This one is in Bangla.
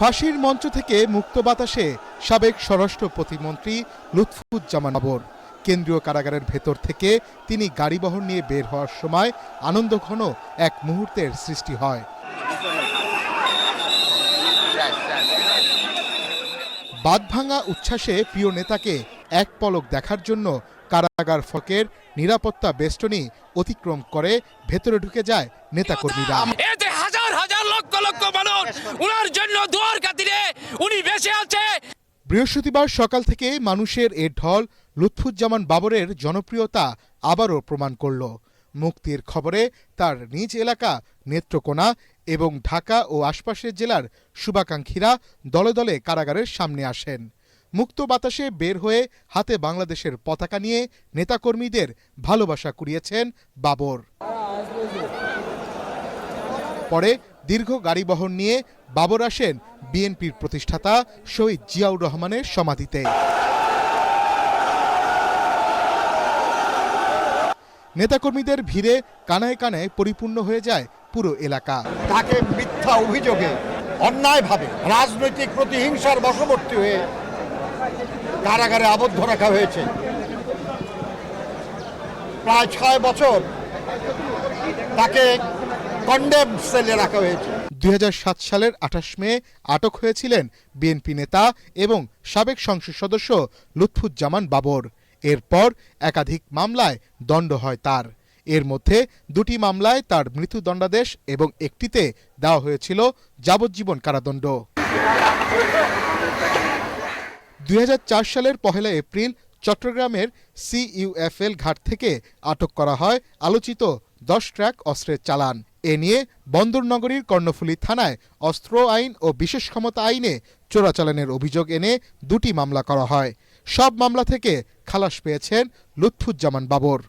ফাঁসির মঞ্চ থেকে মুক্ত বাতাসে সাবেক স্বরাষ্ট্র প্রতিমন্ত্রী লুৎফুজ্জামান বাবর। কেন্দ্রীয় কারাগারের ভেতর থেকে তিনি গাড়িবহর নিয়ে বের হওয়ার সময় আনন্দঘন এক মুহূর্তের সৃষ্টি হয়। বাঁধভাঙা উচ্ছ্বাসে প্রিয় নেতাকে এক পলক দেখার জন্য কারাগার ফকের নিরাপত্তা বেষ্টনী অতিক্রম করে ভেতরে ঢুকে যায় নেতাকর্মীরা। হাজার হাজার লক্ষ লক্ষ মানুষ উনার জন্য দুয়ার খাতিরে উনি বেঁচে আছে। বৃহস্পতিবার সকাল থেকে মানুষের এ ঢল লুৎফুজ্জামান বাবরের জনপ্রিয়তা আবারও প্রমাণ করল। মুক্তির খবরে তার নিজ এলাকা নেত্রকোনা এবং ঢাকা ও আশপাশের জেলার শুভাকাঙ্ক্ষীরা দলে দলে কারাগারের সামনে আসেন। মুক্ত বাতাসে বের হয়ে হাতে বাংলাদেশের পতাকা নিয়ে নেতাকর্মীদের ভালোবাসা কুড়িয়েছেন বাবর। পরে দীর্ঘ গাড়ি বহন নিয়ে বাবর আসেন বিএনপির প্রতিষ্ঠাতা শহীদ জিয়াউর রহমানের সমাধিতে। নেতাকর্মীদের ভিড়ে কানায় কানায় পরিপূর্ণ হয়ে যায় পুরো এলাকা। তাকে মিথ্যা অভিযোগে অন্যায়ভাবে রাজনৈতিক প্রতিহিংসার বশবর্তী হয়ে কারাগারে আবদ্ধ রাখা হয়েছে। প্রায় ছয় বছর তাকে কন্ডেম সেলে রাখা হয়েছে। দুই সালের আঠাশ মে আটক হয়েছিলেন বিএনপি নেতা এবং সাবেক সংসদ সদস্য লুৎফুজ্জামান বাবর। এরপর একাধিক মামলায় দণ্ড হয় তার। এর মধ্যে দুটি মামলায় তার মৃত্যুদণ্ডাদেশ এবং একটিতে দেওয়া হয়েছিল যাবজ্জীবন কারাদণ্ড। দুই হাজার চার সালের পহেলা এপ্রিল চট্টগ্রামের সিইউএফএল ঘাট থেকে আটক করা হয় আলোচিত দশ ট্র্যাক অস্ত্রের চালান। এ নিয়ে বন্দরনগরীর কর্ণফুলী থানায় অস্ত্র আইন ও বিশেষ ক্ষমতা আইনে চোরাচালানের অভিযোগ এনে দুটি মামলা করা হয়। সব মামলা থেকে খালাস পেয়েছেন লুৎফুজ্জামান বাবর।